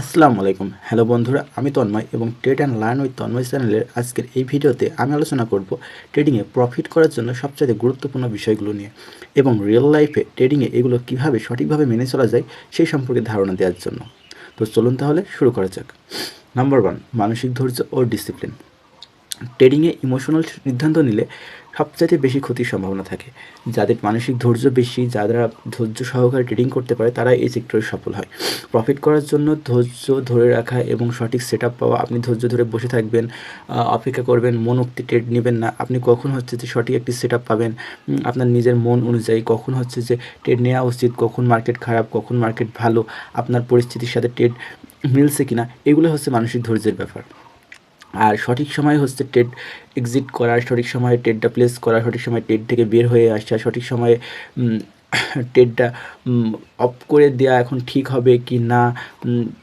আসসালামু আলাইকুম। হ্যালো বন্ধুরা, আমি তন্ময় এবং trade and learn with Tanmoy চ্যানেলের আজকের এই ভিডিওতে আমি আলোচনা করব ট্রেডিংয়ে প্রফিট করার জন্য সবচেয়ে গুরুত্বপূর্ণ বিষয়গুলো নিয়ে এবং রিয়েল লাইফে ট্রেডিংয়ে এগুলো কীভাবে সঠিকভাবে মেনে চলা যায় সেই সম্পর্কে ধারণা দেওয়ার জন্য। তো চলুন তাহলে শুরু করা যাক। নাম্বার ওয়ান মানসিক ধৈর্য ও ডিসিপ্লিন ট্রেডিংয়ে ইমোশনাল সিদ্ধান্ত নিলে সবচাইতে বেশি ক্ষতির সম্ভাবনা থাকে। যাদের মানসিক ধৈর্য বেশি, যারা ধৈর্য সহকারে ট্রেডিং করতে পারে তারা এই সেক্টরে সফল হয়। প্রফিট করার জন্য ধৈর্য ধরে রাখা এবং সঠিক সেট পাওয়া, আপনি ধৈর্য ধরে বসে থাকবেন অপেক্ষা করবেন, মন উক্তি ট্রেড নেবেন না। আপনি কখন হচ্ছে যে সঠিক একটি সেট পাবেন আপনার নিজের মন অনুযায়ী কখন হচ্ছে যে ট্রেড নেওয়া উচিত, কখন মার্কেট খারাপ, কখন মার্কেট ভালো, আপনার পরিস্থিতির সাথে ট্রেড মিলছে কিনা, এগুলো হচ্ছে মানসিক ধৈর্যের ব্যাপার। আর সঠিক সময় হচ্ছে টেড এক্সিট করা, সঠিক সময়ে টেডটা প্লেস করা, সঠিক সময় টেড থেকে বের হয়ে আসা, সঠিক সময়ে টেডটা অফ করে দেওয়া এখন ঠিক হবে কি না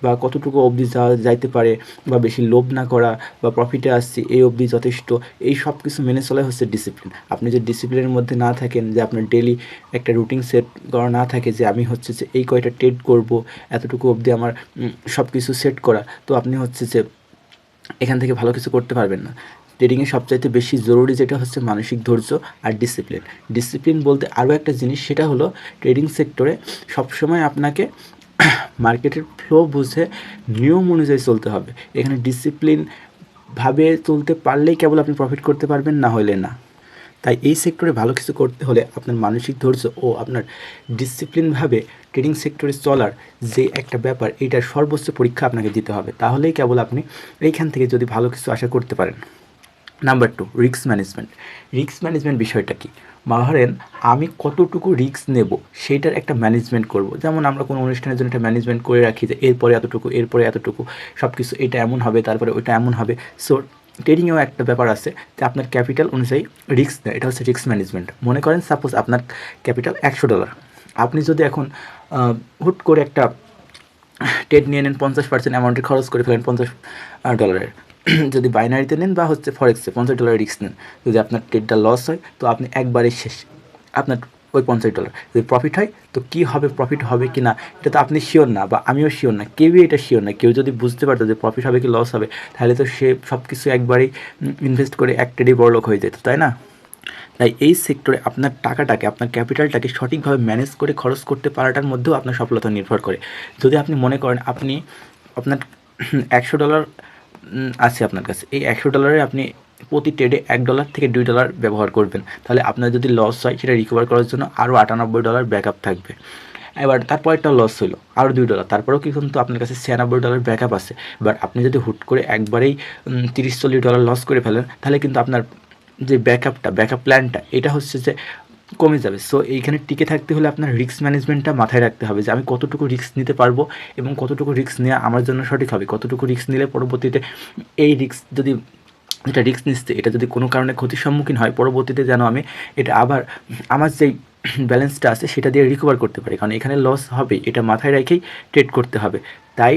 বা কতটুকু অবধি যাওয়া যাইতে পারে, বা বেশি লোভ না করা, বা প্রফিটে আসছি, এই অবধি যথেষ্ট, এই সব কিছু মেনে চলাই হচ্ছে ডিসিপ্লিন আপনি যে ডিসিপ্লিনের মধ্যে না থাকেন, যে আপনার ডেলি একটা রুটিন সেট করা না থাকে, যে আমি হচ্ছে যে এই কয়টা ট্রেড করব, এতটুকু অবধি আমার সব কিছু সেট করা, তো আপনি হচ্ছে যে এখান থেকে ভালো কিছু করতে পারবেন না। ট্রেডিংয়ে সবচাইতে বেশি জরুরি যেটা হচ্ছে মানসিক ধৈর্য আর ডিসিপ্লিন ডিসিপ্লিন বলতে আরও একটা জিনিস, সেটা হলো ট্রেডিং সেক্টরে সবসময় আপনাকে মার্কেটের ফ্লো বুঝে নিয়ম অনুযায়ী চলতে হবে। এখানে ডিসিপ্লিন ভাবে চলতে পারলেই কেবল আপনি প্রফিট করতে পারবেন, না হলে না। তাই এই সেক্টরে ভালো কিছু করতে হলে আপনার মানসিক ধৈর্য ও আপনার ডিসিপ্লিনভাবে ট্রেডিং সেক্টরে চলার যে একটা ব্যাপার, এইটার সর্বোচ্চ পরীক্ষা আপনাকে দিতে হবে। তাহলেই কেবল আপনি এইখান থেকে যদি ভালো কিছু আশা করতে পারেন। Number two risk management risk management বিষয়টা কি? ধরেন আমি কতটুকু রিস্ক নেব সেইটার একটা ম্যানেজমেন্ট করব। যেমন আমরা কোনো অনুষ্ঠানের জন্য একটা ম্যানেজমেন্ট করে রাখি যে এরপরে এতটুকু এরপরে এতটুকু সব কিছু এটা এমন হবে, তারপরে ওইটা এমন হবে। সো ট্রেডিংয়েও একটা ব্যাপার আছে যে আপনার ক্যাপিটাল অনুযায়ী রিস্ক নেয়, এটা হচ্ছে রিস্ক ম্যানেজমেন্ট মনে করেন সাপোজ আপনার ক্যাপিটাল একশো ডলার আপনি যদি এখন হুট করে একটা ট্রেড নিয়ে নেন পঞ্চাশ পার্সেন্ট অ্যামাউন্টের খরচ করে ফেলেন পঞ্চাশ ডলারের যদি বাইনারিতে নেন বা হচ্ছে ফরেক্সে পঞ্চাশ ডলার রিস্ক নেন। যদি আপনার ট্রেডটা লস হয়, তো আপনি একবারে শেষ। আপনার ওই পঞ্চাশ ডলার যদি প্রফিট হয়, তো কী হবে প্রফিট হবে কি না এটা তো আপনি শিওর না, বা আমিও শিওর না, কেউই এটা শিওর না। কেউ যদি বুঝতে পারতো যে প্রফিট হবে কি লস হবে, তাহলে তো সে সব কিছু একবারেই ইনভেস্ট করে এক ট্রেডেই বড়লোক হয়ে যেত, তাই না? তাই এই সেক্টরে আপনার টাকাটাকে, আপনার ক্যাপিটালটাকে সঠিকভাবে ম্যানেজ করে খরচ করতে পারাটার মধ্যেও আপনার সফলতা নির্ভর করে। যদি আপনি মনে করেন আপনি আপনার একশো ডলার আছে আপনার কাছে। এই একশো ডলারে আপনি প্রতি ট্রেডে এক ডলার থেকে দুই ডলার ব্যবহার করবেন। তাহলে আপনার যদি লস হয়, সেটা রিকভার করার জন্য আরও আটানব্বই ডলার ব্যাকআপ থাকবে। এবার তারপর একটা লস হলো আরও দুই ডলার তারপরেও কি কিন্তু আপনার কাছে ছিয়ানব্বই ডলার ব্যাকআপ আছে। বাট আপনি যদি হুট করে একবারেই তিরিশ, চল্লিশ ডলার লস করে ফেলেন, তাহলে কিন্তু আপনার যে ব্যাকআপটা ব্যাকআপ প্ল্যানটা এটা হচ্ছে যে কমে যাবে। সো এইখানে টিকে থাকতে হলে আপনার রিস্ক ম্যানেজমেন্টটা মাথায় রাখতে হবে যে আমি কতটুকু রিস্ক নিতে পারব এবং কতটুকু রিস্ক নেওয়া আমার জন্য সঠিক হবে। কতটুকু রিস্ক নিলে পরবর্তীতে এই রিস্ক যদি যেটা রিস্ক নিচ্ছে, এটা যদি কোনো কারণে ক্ষতির সম্মুখীন হয়, পরবর্তীতে যেন আমি এটা আবার আমার যেই ব্যালেন্সটা আছে, সেটা দিয়ে রিকভার করতে পারি। কারণ এখানে লস হবে, এটা মাথায় রেখেই ট্রেড করতে হবে। তাই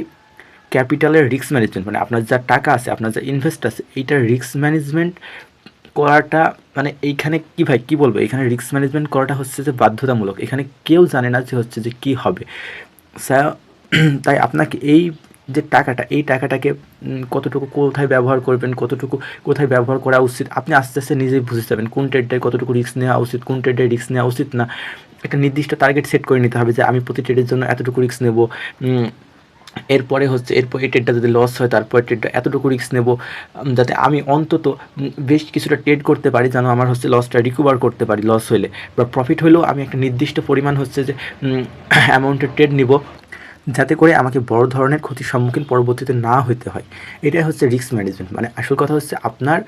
ক্যাপিটালের রিস্ক ম্যানেজমেন্ট মানে আপনার যা টাকা আছে, আপনার যা ইনভেস্ট আছে এইটার রিস্ক ম্যানেজমেন্ট করাটা মানে এইখানে কি ভাই, কি বলব? এখানে রিস্ক ম্যানেজমেন্ট করাটা হচ্ছে যে বাধ্যতামূলক। এখানে কেউ জানে না যে হচ্ছে যে কি হবে। তাই আপনাকে এই যে টাকাটা, এই টাকাটাকে কতটুকু কোথায় ব্যবহার করবেন, কতটুকু কোথায় ব্যবহার করা উচিত, আপনি আস্তে আস্তে নিজেই বুঝে যাবেন কোন ট্রেডটায় কতটুকু রিস্ক নেওয়া উচিত, কোন ট্রেডে রিস্ক নেওয়া উচিত না। একটা নির্দিষ্ট টার্গেট সেট করে নিতে হবে যে আমি প্রতি ট্রেডের জন্য এতটুকু রিস্ক নেব। এরপরে হচ্ছে, এরপর এই ট্রেডটা যদি লস হয়, তারপর ট্রেডটা এতটুকু রিস্ক নেব যাতে আমি অন্তত বেশ কিছুটা ট্রেড করতে পারি যেন আমার হচ্ছে লসটা রিকভার করতে পারি লস হলে বা প্রফিট হলেও আমি একটা নির্দিষ্ট পরিমাণ হচ্ছে যে অ্যামাউন্টের ট্রেড নিব। যাতে করে আমাকে বড় ধরনের ক্ষতির সম্মুখীন পরবর্তীতে না হইতে হয়। এটাই হচ্ছে রিস্ক ম্যানেজমেন্ট মানে আসল কথা হচ্ছে আপনার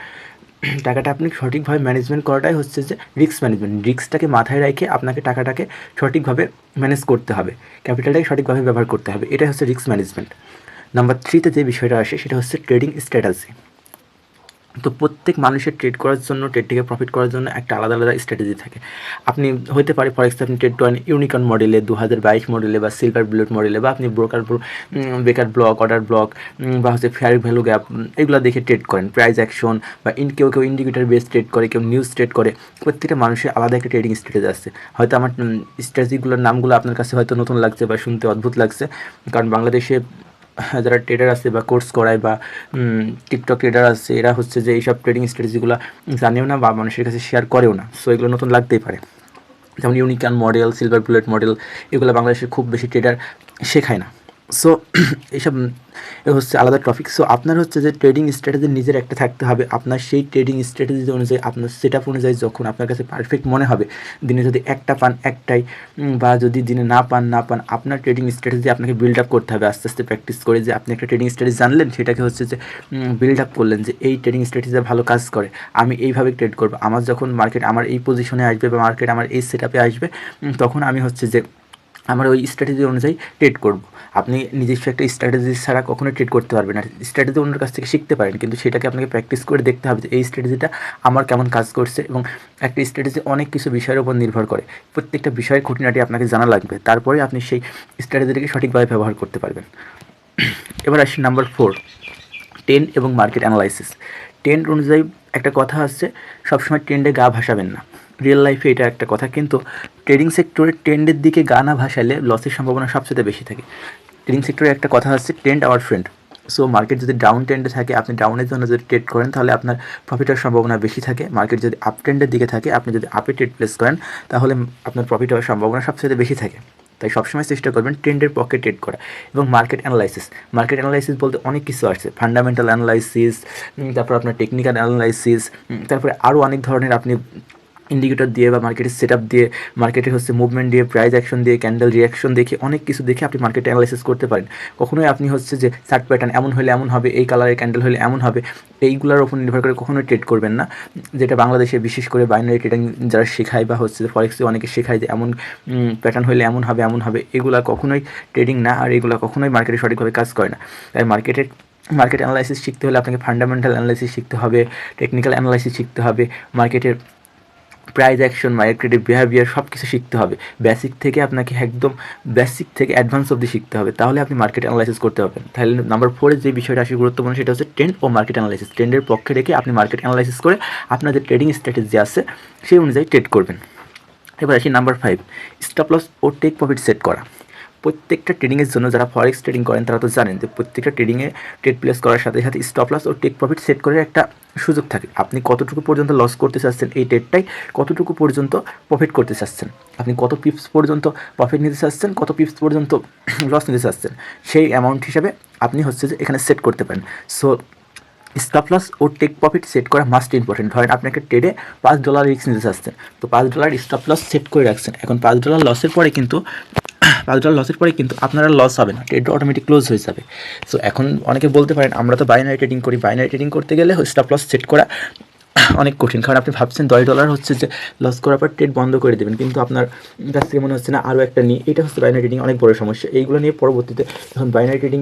টাকাটা আপনি সঠিকভাবে ম্যানেজমেন্ট করাটাই হচ্ছে যে রিস্ক ম্যানেজমেন্ট রিস্কটাকে মাথায় রেখে আপনাকে টাকাটাকে সঠিকভাবে ম্যানেজ করতে হবে। ক্যাপিটালটাকে সঠিকভাবে ব্যবহার করতে হবে। এটাই হচ্ছে রিস্ক ম্যানেজমেন্ট নাম্বার থ্রিতে যে বিষয়টা আসে, সেটা হচ্ছে ট্রেডিং স্ট্র্যাটাজি তো প্রত্যেক মানুষের ট্রেড করার জন্য ট্রেড থেকে প্রফিট করার জন্য একটা আলাদা আলাদা স্ট্র্যাটেজি থাকে। আপনি হতে পারে ফর এক্সাম্পল ট্রেড করেন ইউনিকর্ন মডেলে দু হাজার বাইশ মডেলে বা সিলভার বুলেট মডেলে বা আপনি ব্রোকার বেকার ব্লক অর্ডার ব্লক বা হচ্ছে ফেয়ার ভ্যালু গ্যাপ এগুলো দেখে ট্রেড করেন। প্রাইস অ্যাকশন বা ইন কেউ কেউ ইন্ডিকেটার বেস ট্রেড করে, কেউ নিউজ ট্রেড করে, প্রত্যেকটা মানুষের আলাদা একটা ট্রেডিং স্ট্র্যাটেজি আছে। হয়তো আমার স্ট্র্যাটেজিগুলোর নামগুলো আপনার কাছে হয়তো নতুন লাগছে বা শুনতে অদ্ভুত লাগছে, কারণ বাংলাদেশে যারা ট্রেডার আছে বা কোর্স করায় বা টিকটক ট্রেডার আছে, এরা হচ্ছে যে এইসব ট্রেডিং স্ট্র্যাটেজিগুলো জানেও না বা মানুষের কাছে শেয়ার করেও না। সো এগুলো নতুন লাগতেই পারে। যেমন unicorn model silver bullet model এগুলো বাংলাদেশে খুব বেশি ট্রেডার শেখায় না। সো এইসব হচ্ছে আলাদা টপিক সো আপনার হচ্ছে যে ট্রেডিং স্ট্র্যাটেজি নিজের একটা থাকতে হবে। আপনার সেই ট্রেডিং স্ট্র্যাটেজি অনুযায়ী, আপনার সেট আপ অনুযায়ী যখন আপনার কাছে পারফেক্ট মনে হবে, দিনে যদি একটা পান একটাই বা যদি দিনে না পান না পান, আপনার ট্রেডিং স্ট্র্যাটেজি আপনাকে বিল্ড আপ করতে হবে। আস্তে আস্তে প্র্যাকটিস করে যে আপনি একটা ট্রেডিং স্ট্র্যাটেজি জানলেন, সেটাকে হচ্ছে যে বিল্ড আপ করলেন যে এই ট্রেডিং স্ট্র্যাটেজি ভালো কাজ করে, আমি এইভাবে ট্রেড করব। আমার যখন মার্কেট আমার এই পজিশনে আসবে বা মার্কেট আমার এই সেট আসবে তখন আমি হচ্ছে যে আমার ওই স্ট্র্যাটেজি অনুযায়ী ট্রেড করব। আপনি নিজস্ব একটা স্ট্র্যাটেজি ছাড়া কখনো ট্রেড করতে পারবেন না। স্ট্র্যাটেজি অন্যের কাছ থেকে শিখতে পারেন, কিন্তু সেটাকে আপনাকে প্র্যাকটিস করে দেখতে হবে যে এই স্ট্র্যাটেজিটা আমার কেমন কাজ করছে এবং একটা স্ট্র্যাটেজি অনেক কিছু বিষয়ের উপর নির্ভর করে। প্রত্যেকটা বিষয়ের খুঁটিনাটি আপনাকে জানা লাগবে। তারপরে আপনি সেই স্ট্র্যাটেজিটাকে সঠিকভাবে ব্যবহার করতে পারবেন। এবার আসি নাম্বার ফোর টেন এবং মার্কেট অ্যানালাইসিস ট্রেন্ড অনুযায়ী একটা কথা আসছে, সবসময় ট্রেন্ডে গা ভাসাবেন না। রিয়েল লাইফে এটা একটা কথা, কিন্তু ট্রেডিং সেক্টরে ট্রেন্ডের দিকে গা না ভাসালে লসের সম্ভাবনা সবচেয়ে বেশি থাকে। ট্রেডিং সেক্টরে একটা কথা আছে trend our friend so market যদি ডাউন ট্রেন্ডে থাকে, আপনি ডাউনের জন্য যদি ট্রেড করেন, তাহলে আপনার প্রফিটের সম্ভাবনা বেশি থাকে। মার্কেট যদি আপ ট্রেন্ডের দিকে থাকে, আপনি যদি আপে ট্রেড প্লেস করেন, তাহলে আপনার প্রফিট হওয়ার সম্ভাবনা সবচেয়ে বেশি থাকে। তাই সবসময় চেষ্টা করবেন ট্রেন্ডের পক্ষে ট্রেড করা এবং মার্কেট অ্যানালাইসিস মার্কেট অ্যানালাইসিস বলতে অনেক কিছু আসছে ফান্ডামেন্টাল অ্যানালাইসিস তারপর আপনার টেকনিক্যাল অ্যানালাইসিস তারপরে আরও অনেক ধরনের আপনি ইন্ডিকেটর দিয়ে বা মার্কেটের সেট দিয়ে মার্কেটের হচ্ছে মুভমেন্ট দিয়ে প্রাইস অ্যাকশন দিয়ে ক্যান্ডেল রিয়াকশন দেখে অনেক কিছু দেখে আপনি মার্কেট অ্যানালাইসিস করতে পারেন। কখনোই আপনি হচ্ছে যে চার্ট প্যাটার্ন এমন হলে এমন হবে, এই কালারের ক্যান্ডেল হলে এমন হবে, এইগুলোর উপর নির্ভর করে কখনোই ট্রেড করবেন না। যেটা বাংলাদেশে বিশেষ করে বাইনারি ট্রেডিং যারা শেখায় বা হচ্ছে ফরেক্সে অনেকে শেখায় যে এমন প্যাটার্ন হলে এমন হবে এমন হবে, এগুলা কখনোই ট্রেডিং না আর এগুলো কখনোই মার্কেটে সঠিকভাবে কাজ করে না। তাই মার্কেটের মার্কেট অ্যানালাইসিস শিখতে হলে আপনাকে ফান্ডামেন্টাল অ্যানালাইসিস শিখতে হবে টেকনিক্যাল অ্যানালাইসিস শিখতে হবে মার্কেটের প্রাইস অ্যাকশন মার্কেটের বিহেভিয়ার সব কিছু শিখতে হবে। বেসিক থেকে আপনাকে একদম বেসিক থেকে অ্যাডভান্স অবধি শিখতে হবে। তাহলে আপনি মার্কেট অ্যানালাইসিস করতে পারবেন। তাহলে নাম্বার ফোরে যে বিষয়টা আসলে গুরুত্বপূর্ণ সেটা হচ্ছে ট্রেন্ড ও মার্কেট অ্যানালাইসিস ট্রেন্ডের পক্ষে রেখে আপনি মার্কেট অ্যানালাইসিস করে আপনাদের ট্রেডিং স্ট্র্যাটেজি আছে, সেই অনুযায়ী ট্রেড করবেন। এবার আসি নাম্বার ফাইভ স্টপ লস ও টেক প্রফিট সেট করা। প্রত্যেকটা ট্রেডিংয়ের জন্য যারা ফরেক্স ট্রেডিং করেন, তারা তো জানেন যে প্রত্যেকটা ট্রেডিংয়ে ট্রেড প্লেস করার সাথে সাথে স্টপ লস ও টেক প্রফিট সেট করার একটা সুযোগ থাকে। আপনি কতটুকু পর্যন্ত লস করতে চাচ্ছেন এই ট্রেডটাই কতটুকু পর্যন্ত প্রফিট করতে চাচ্ছেন? আপনি কত পিপস পর্যন্ত প্রফিট নিতে চাচ্ছেন, কত পিপস পর্যন্ত লস নিতে চাচ্ছেন? সেই অ্যামাউন্ট হিসাবে আপনি হচ্ছে যে এখানে সেট করতে পারেন। সো স্টপ লস ও টেক প্রফিট সেট করা মাস্ট ইম্পর্টেন্ট ধরেন আপনাকে ট্রেডে পাঁচ ডলার রিস্ক নিতে চাচ্ছেন। তো পাঁচ ডলার স্টপ লস সেট করে রাখছেন। এখন পাঁচ ডলার লসের পরে কিন্তু পাঁচ ডলার লসের পরে কিন্তু আপনারা লস হবে না ট্রেড অটোমেটিক ক্লোজ হয়ে যাবে। সো এখন অনেকে বলতে পারেন, আমরা তো বাইনারি ট্রেডিং করি বাইনারি ট্রেডিং করতে গেলে স্টপ লস সেট করা অনেক কঠিন। কারণ আপনি ভাবছেন দশ ডলার হচ্ছে যে লস করার পর ট্রেড বন্ধ করে দেবেন, কিন্তু আপনার কাছ থেকে মনে হচ্ছে না আরও একটা নিয়ে, এটা হচ্ছে বাইনারি ট্রেডিং অনেক বড় সমস্যা। এইগুলো নিয়ে পরবর্তীতে যখন বাইনারি ট্রেডিং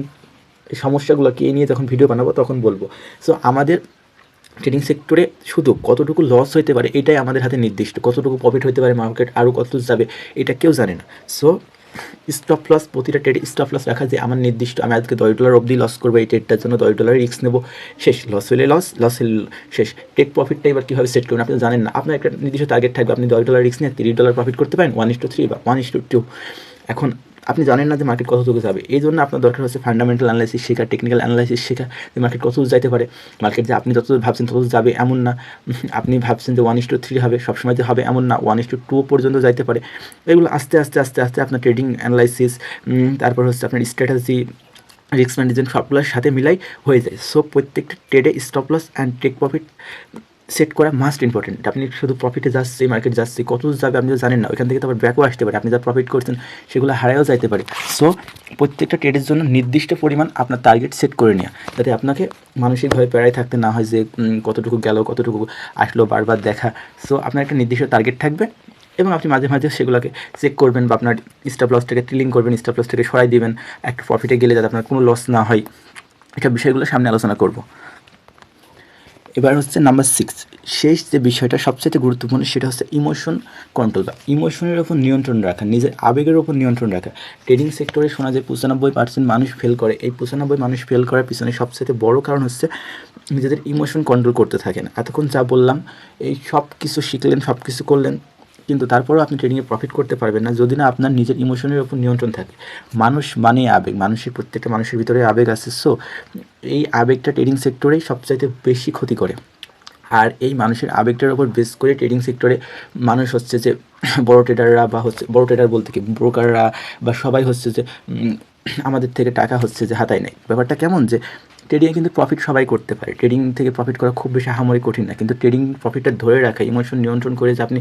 সমস্যাগুলোকে নিয়ে যখন ভিডিও বানাবো, তখন বলব। সো আমাদের ট্রেডিং সেক্টরে শুধু কতটুকু লস হতে পারে, এটাই আমাদের হাতে নির্দিষ্ট। কতটুকু প্রফিট হতে পারে মার্কেট আরও কত যাবে, এটা কেউ জানে না। সো স্টপ লস প্রতিটা ট্রেড স্টপ লস রাখা যে আমার নির্দিষ্ট, আমি আজকে দশ ডলার অবধি লস করব, এই ট্রেডটার জন্য দশ ডলার রিক্স নেব, শেষ। লস হলে লস লস হলে শেষ। টেক প্রফিটটা এবার কীভাবে সেট করবেন আপনি জানেন না। আপনার একটা নির্দিষ্ট টার্গেট থাকবে, আপনি দশ ডলার রিক্স নিয়ে তিরিশ ডলার প্রফিট করতে পারেন ওয়ান ইস টু থ্রি বা ওয়ান ইস টু টু এখন আপনি জানেন না যে মার্কেট কতটুকু যাবে। এই জন্য আপনার দরকার হচ্ছে ফান্ডামেন্টাল অ্যানালাইসিস শেখা টেকনিক্যাল অ্যানালাইসিস শেখা যে মার্কেট কত যাইতে পারে। মার্কেট যে আপনি যত ভাবছেন তত যাবে এমন না। আপনি ভাবছেন যে ওয়ান ইস টু থ্রি হবে, সবসময় যে হবে এমন না। ওয়ান ইস টু টু পর্যন্ত যাইতে পারে। এগুলো আস্তে আস্তে আস্তে আস্তে আপনার ট্রেডিং অ্যানালাইসিস তারপর হচ্ছে আপনার স্ট্র্যাটেজি রিস্ক ম্যানেজমেন্ট সবগুলোর সাথে মিলাই হয়ে যায়। সো প্রত্যেকটা ট্রেডে stop loss and take profit set করা মাস্ট ইম্পর্টেন্ট আপনি শুধু প্রফিটে যাচ্ছে মার্কেট যাচ্ছে কত যাবে আপনি তো জানেন না। ওইখান থেকে তো আবার ব্যাকও আসতে পারে। আপনি যা প্রফিট করছেন, সেগুলো হারায়ও যাইতে পারে। সো প্রত্যেকটা ট্রেডের জন্য নির্দিষ্ট পরিমাণ আপনার টার্গেট সেট করে নেওয়া যাতে আপনাকে মানসিকভাবে প্যারায় থাকতে না হয় যে কতটুকু গেল, কতটুকু আসলো, বারবার দেখা। সো আপনার একটা নির্দিষ্ট টার্গেট থাকবে এবং আপনি মাঝে মাঝে সেগুলোকে চেক করবেন বা আপনার স্টপ লসটাকে ট্রিলিং করবেন স্টপ লসটাকে সরাই দিবেন। একটা প্রফিটে গেলে যাতে আপনার কোনো লস না হয়। এটা বিষয়গুলো সামনে আলোচনা করব। এবার হচ্ছে নাম্বার সিক্স শেষ যে বিষয়টা সবচেয়ে গুরুত্বপূর্ণ সেটা হচ্ছে ইমোশন কন্ট্রোল বা ইমোশনের ওপর নিয়ন্ত্রণ রাখা, নিজের আবেগের ওপর নিয়ন্ত্রণ রাখা। ট্রেডিং সেক্টরে শোনা যায় পঁচানব্বই পার্সেন্ট মানুষ ফেল করে। এই পঁচানব্বই মানুষ ফেল করার পিছনে সবচেয়ে বড় কারণ হচ্ছে নিজেদের ইমোশন কন্ট্রোল করতে থাকেন। এতক্ষণ যা বললাম, এই সব কিছু শিখলেন সব কিছু করলেন কিন্তু তারপরেও আপনি ট্রেডিংয়ে প্রফিট করতে পারবেন না যদি না আপনার নিজের ইমোশনের উপর নিয়ন্ত্রণ থাকে। মানুষ মানে আবেগ, মানুষের প্রত্যেকটা মানুষের ভিতরে আবেগ আছে। সো এই আবেগটা ট্রেডিং সেক্টরেই সবচাইতে বেশি ক্ষতি করে। আর এই মানুষের আবেগটার উপর বেস করে ট্রেডিং সেক্টরে মানুষ হচ্ছে যে, বড় ট্রেডাররা বা হচ্ছে, বড় ট্রেডার বলতে কি ব্রোকাররা বা সবাই হচ্ছে যে আমাদের থেকে টাকা হচ্ছে যে হাতায় নেয়। ব্যাপারটা কেমন যে ট্রেডিংয়ে কিন্তু প্রফিট সবাই করতে পারে। ট্রেডিং থেকে প্রফিট করা খুব বেশি হামারি কঠিন না। কিন্তু ট্রেডিং প্রফিটটা ধরে রাখা ইমোশন নিয়ন্ত্রণ করে যে আপনি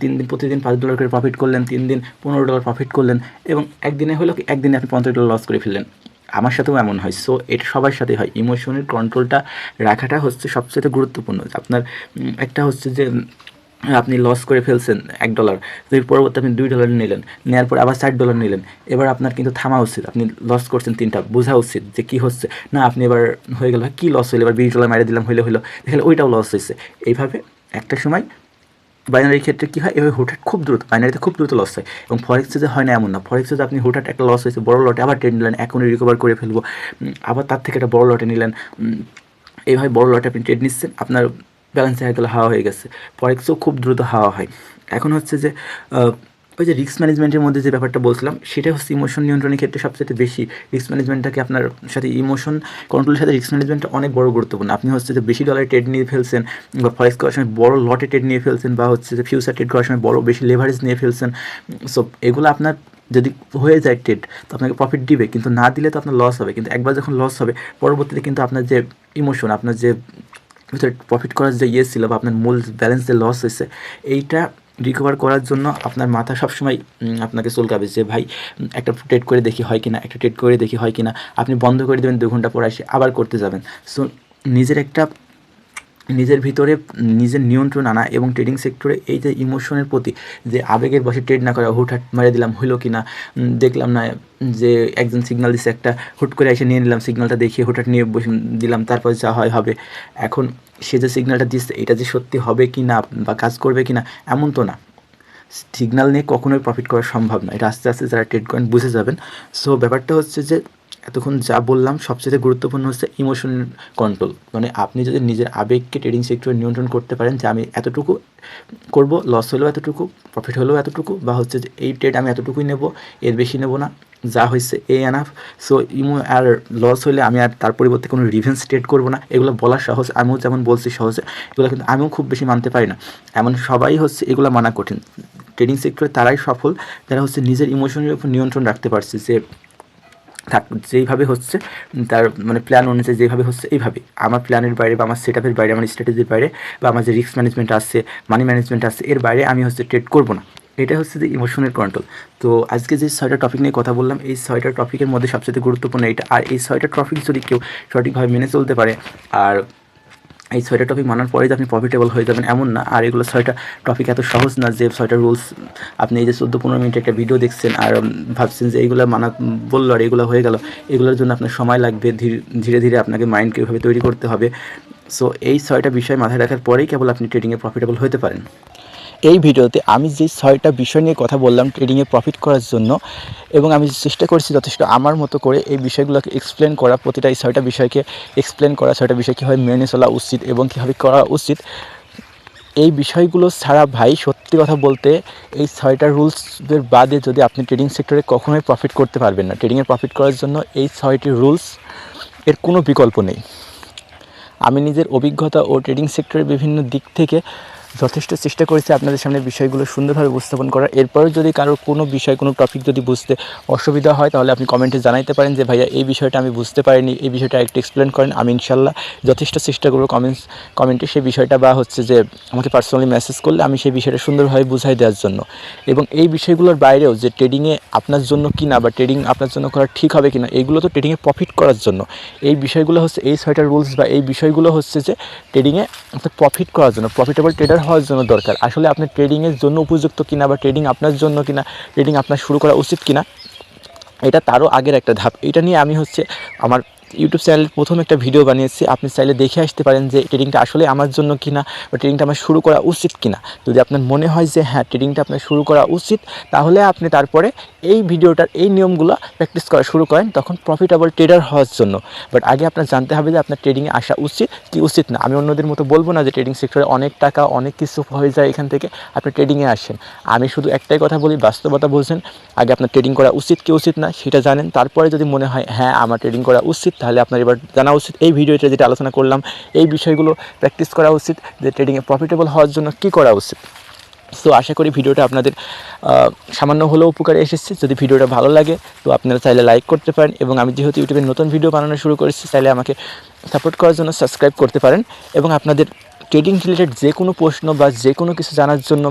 তিন দিন, প্রতিদিন পাঁচ ডলার করে প্রফিট করলেন, তিন দিন পনেরো ডলার প্রফিট করলেন এবং একদিনে হলো কি, একদিনে আপনি পঞ্চাশ ডলার লস করে ফেললেন। আমার সাথেও এমন হয়। সো এটা সবার সাথে হয়। ইমোশনের কন্ট্রোলটা রাখাটা হচ্ছে সবচেয়ে গুরুত্বপূর্ণ। আপনার একটা হচ্ছে যে আপনি লস করে ফেলছেন এক ডলার এর পরবর্তী আপনি দুই ডলার নিলেন নেওয়ার পর আবার ষাট ডলার নিলেন, এবার আপনার কিন্তু থামা উচিত। আপনি লস করছেন তিনটা, বোঝা উচিত যে কী হচ্ছে। না, আপনি এবার হয়ে গেল, কী লস হইল, এবার বিশ ডলার মারিয়ে দিলাম, হইলে, হইল। দেখলে ওইটাও লস হয়েছে এইভাবে একটা সময় বাইনারির ক্ষেত্রে কী হয়? এভাবে হুটহাট খুব দ্রুত বাইনারিতে খুব দ্রুত লস হয়। এবং ফরেক্সে যে হয় না এমন না। ফরেক্সে যে আপনি হুটহাট একটা লস হয়েছে বড় লটে আবার ট্রেড নিলেন, এখনই রিকভার করে ফেলব। আবার তার থেকে একটা বড় লটে নিলেন। এইভাবে বড় লটে আপনি ট্রেড নিচ্ছেন। আপনার ব্যালেন্স গেলে হাওয়া হয়ে গেছে। ফরেক্সও খুব দ্রুত হাওয়া হয়। এখন হচ্ছে যে ওই যে রিস্ক ম্যানেজমেন্টের মধ্যে যে ব্যাপারটা বলছিলাম, সেটা হচ্ছে ইমোশন নিয়ন্ত্রণের ক্ষেত্রে সবচেয়ে বেশি। রিস্ক ম্যানেজমেন্টটাকে আপনার সাথে ইমোশন কন্ট্রোলের সাথে রিস্ক ম্যানেজমেন্টটা অনেক বড় গুরুত্বপূর্ণ। আপনি হচ্ছে যে বেশি ডলার ট্রেড নিয়ে ফেলছেন বা ফরেক্স করার সময় বড় লটে ট্রেড নিয়ে ফেলছেন বা হচ্ছে যে ফিউচার ট্রেড করার সময় বড় বেশি লেভারেজ নিয়ে ফেলছেন সো এগুলো আপনার যদি হয়ে যায় ট্রেড তো আপনাকে প্রফিট দিবে, কিন্তু না দিলে তো আপনার লস হবে। কিন্তু একবার যখন লস হবে, পরবর্তীতে কিন্তু আপনার যে ইমোশন আপনার যে ভিতরে প্রফিট করার যে ইয়ে ছিল বা আপনার মূল ব্যালেন্স যে লস হয়েছে, এইটা রিকভার করার জন্য আপনার মাথা সবসময় আপনাকে চুলকাবে যে, ভাই, একটা ট্রেড করে দেখি হয় কিনা, একটা ট্রেড করে দেখি হয় কিনা। আপনি বন্ধ করে দেবেন দু ঘণ্টা পর এসে আবার করতে যাবেন। সো নিজের একটা নিজের ভিতরে নিজের নিয়ন্ত্রণ আনা এবং ট্রেডিং সেক্টরে এই যে ইমোশনের প্রতি, যে আবেগের বসে ট্রেড না করা, হুটহাট মেরে দিলাম, হইল কি না দেখলাম না, যে একজন সিগনাল দিচ্ছে একটা, হুট করে এসে নিয়ে নিলাম সিগনালটা দেখিয়ে হুটহাট নিয়ে বসে দিলাম, তারপর যা হয় হবে। এখন সে যে সিগনালটা দিচ্ছে এটা যে সত্যি হবে কি না বা কাজ করবে কি না এমন তো না। সিগনাল নিয়ে কখনোই প্রফিট করা সম্ভব না এটা আস্তে আস্তে যারা ট্রেড করেন বুঝে যাবেন। সো ব্যাপারটা হচ্ছে যে এতক্ষণ যা বললাম সবচেয়ে গুরুত্বপূর্ণ হচ্ছে ইমোশন কন্ট্রোল মানে আপনি যদি নিজের আবেগকে ট্রেডিং সেক্টরে নিয়ন্ত্রণ করতে পারেন যে আমি এতটুকু করব লস হলেও এতটুকু প্রফিট হলেও এতটুকু, বা হচ্ছে যে এই ট্রেড আমি এতটুকুই নেব, এর বেশি নেব না, যা হয়েছে এই এনাফ সো ইমো আর লস হলে আমি আর তার পরিবর্তে কোনো রিভেন্স ট্রেড করব না। এগুলো বলা সহজ, আমিও যেমন বলছি সহজে, এগুলো কিন্তু আমিও খুব বেশি মানতে পারি না। এমন সবাই হচ্ছে এগুলো মানা কঠিন। ট্রেডিং সেক্টরে তারাই সফল, যারা হচ্ছে নিজের ইমোশনের উপর নিয়ন্ত্রণ রাখতে পারছে, যে থাক, যেইভাবে হচ্ছে তার মানে প্ল্যান অনুযায়ী যেভাবে হচ্ছে, এইভাবে। আমার প্ল্যানের বাইরে বা আমার সেট বাইরে, আমার স্ট্র্যাটেজির বাইরে বা আমার যে রিস্ক ম্যানেজমেন্ট আসছে মানি ম্যানেজমেন্ট আছে, এর বাইরে আমি হচ্ছে ট্রেড করব না। এটা হচ্ছে যে ইমোশনের কন্ট্রোল তো আজকে যে ছয়টা টপিক নিয়ে কথা বললাম, এই ছয়টা টপিকের মধ্যে সবচেয়ে গুরুত্বপূর্ণ এটা আর এই ছয়টা টপিক যদি কেউ সঠিকভাবে মেনে চলতে পারে, আর এই ছয়টা টপিক মানার পরেই আপনি প্রফিটেবল হয়ে যাবেন। এমন না। আর এগুলো ছয়টা টপিক এত সহজ না যে ছয়টা রুলস আপনি এই যে চোদ্দ পনেরো মিনিট একটা ভিডিও দেখছেন আর ভাবছেন যে এইগুলো মানা, বলল আর এগুলো হয়ে গেল, এগুলোর জন্য আপনার সময় লাগবে। ধীরে ধীরে ধীরে আপনাকে মাইন্ডকে এভাবে তৈরি করতে হবে। সো এই ছয়টা বিষয় মাথায় রাখার পরেই কেবল আপনি ট্রেডিংয়ে প্রফিটেবল হতে পারেন। এই ভিডিওতে আমি যে ছয়টা বিষয় নিয়ে কথা বললাম ট্রেডিংয়ে প্রফিট করার জন্য, এবং আমি চেষ্টা করছি যথেষ্ট আমার মতো করে এই বিষয়গুলোকে এক্সপ্লেন করা, প্রতিটা এই ছয়টা বিষয়কে এক্সপ্লেন করা, ছয়টা বিষয় কীভাবে মেনে চলা উচিত এবং কীভাবে করা উচিত, এই বিষয়গুলো ছাড়া ভাই সত্যি কথা বলতে এই ছয়টা রুলসের বাদে যদি আপনি ট্রেডিং সেক্টরে কখনোই প্রফিট করতে পারবেন না। ট্রেডিংয়ে প্রফিট করার জন্য এই ছয়টি রুলস এর কোনো বিকল্প নেই। আমি নিজের অভিজ্ঞতা ও ট্রেডিং সেক্টরের বিভিন্ন দিক থেকে যথেষ্ট চেষ্টা করেছি আপনাদের সামনে বিষয়গুলো সুন্দরভাবে উপস্থাপন করার। এরপরেও যদি কারোর কোনো বিষয় কোনো টপিক যদি বুঝতে অসুবিধা হয়, তাহলে আপনি কমেন্টে জানাইতে পারেন যে, ভাইয়া, এই বিষয়টা আমি বুঝতে পারিনি, এই বিষয়টা একটু এক্সপ্লেন করেন। আমি ইনশাল্লাহ যথেষ্ট চেষ্টা করব কমেন্টস কমেন্টে সেই বিষয়টা বা হচ্ছে যে, আমাকে পার্সোনালি মেসেজ করলে আমি সেই বিষয়টা সুন্দরভাবে বুঝাই দেওয়ার জন্য। এবং এই বিষয়গুলোর বাইরেও যে ট্রেডিংয়ে আপনার জন্য কি না বা ট্রেডিং আপনার জন্য করা ঠিক হবে কিনা, এগুলো তো ট্রেডিংয়ে প্রফিট করার জন্য। এই বিষয়গুলো হচ্ছে এই ছয়টা রুলস বা এই বিষয়গুলো হচ্ছে যে ট্রেডিংয়ে প্রফিট করার জন্য। প্রফিটেবল ট্রেডার হওয়ার জন্য দরকার। আসলে আপনার ট্রেডিংয়ের জন্য উপযুক্ত কিনা বা ট্রেডিং আপনার জন্য কিনা ট্রেডিং আপনার শুরু করা উচিত কিনা, এটা তারও আগের একটা ধাপ। এটা নিয়ে আমি হচ্ছে আমার ইউটিউব চ্যানেলের প্রথম একটা ভিডিও বানিয়েছি। আপনি চাইলে দেখে আসতে পারেন যে ট্রেডিংটা আসলে আমার জন্য কিনা বা ট্রেডিংটা আমার শুরু করা উচিত কিনা। যদি আপনার মনে হয় যে হ্যাঁ ট্রেডিংটা আপনার শুরু করা উচিত, তাহলে আপনি তারপরে এই ভিডিওটার এই নিয়মগুলো প্র্যাকটিস করা শুরু করেন। তখন প্রফিটেবল ট্রেডার হওয়ার জন্য। বাট আগে আপনার জানতে হবে যে আপনার ট্রেডিংয়ে আসা উচিত কি উচিত না। আমি অন্যদের মতো বলব না যে ট্রেডিং সেক্টরে অনেক টাকা, অনেক কিছু হয়ে যায় এখান থেকে। আপনি ট্রেডিংয়ে আসেন। আমি শুধু একটাই কথা বলি, বাস্তবতা বলছেন আগে আপনার ট্রেডিং করা উচিত কি উচিত না, সেটা জানেন। তারপরে যদি মনে হয় হ্যাঁ আমার ট্রেডিং করা উচিত তাহলে আপনার এবার জানা উচিত। এই ভিডিওতে যেটা আলোচনা করলাম, এই বিষয়গুলো প্র্যাকটিস করা উচিত, যে ট্রেডিংয়ে প্রফিটেবল হওয়ার জন্য কী করা উচিত। সো আশা করি ভিডিওটা আপনাদের সামান্য হলেও উপকারে এসেছে। যদি ভিডিওটা ভালো লাগে, তো আপনারা চাইলে লাইক করতে পারেন এবং আমি যেহেতু ইউটিউবে নতুন ভিডিও বানানো শুরু করেছি, চাইলে আমাকে সাপোর্ট করার জন্য সাবস্ক্রাইব করতে পারেন। এবং আপনাদের ট্রেডিং রিলেটেড যে কোনো প্রশ্ন বা যে কোনো কিছু জানার জন্য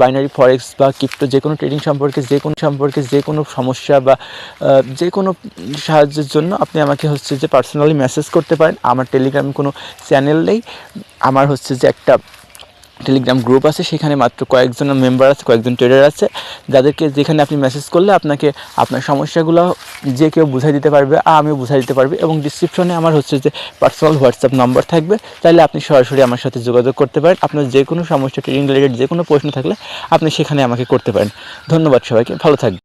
বাইনারি ফরেক্স বা ক্রিপ্টো যে কোনো ট্রেডিং সম্পর্কে, যে কোনো সম্পর্কে, যে কোনো সমস্যা বা যে কোনো সাহায্যের জন্য আপনি আমাকে হচ্ছে যে পার্সোনালি মেসেজ করতে পারেন। আমার টেলিগ্রামে কোনো চ্যানেল নেই। আমার হচ্ছে যে একটা টেলিগ্রাম গ্রুপ আছে, সেখানে মাত্র কয়েকজন মেম্বার আছে, কয়েকজন ট্রেডার আছে, যাদেরকে যেখানে আপনি মেসেজ করলে আপনাকে, আপনার সমস্যাগুলো যে কেউ বুঝাই দিতে পারবে আমিও বুঝাই দিতে পারবে এবং ডিসক্রিপশনে আমার হচ্ছে যে পার্সোনাল হোয়াটসঅ্যাপ নাম্বার থাকবে, তাহলে আপনি সরাসরি আমার সাথে যোগাযোগ করতে পারেন। আপনার যে কোনো সমস্যা ট্রেডিং রিলেটেড যে কোনো প্রশ্ন থাকলে আপনি সেখানে আমাকে করতে পারেন। ধন্যবাদ সবাইকে, ভালো থাকবেন।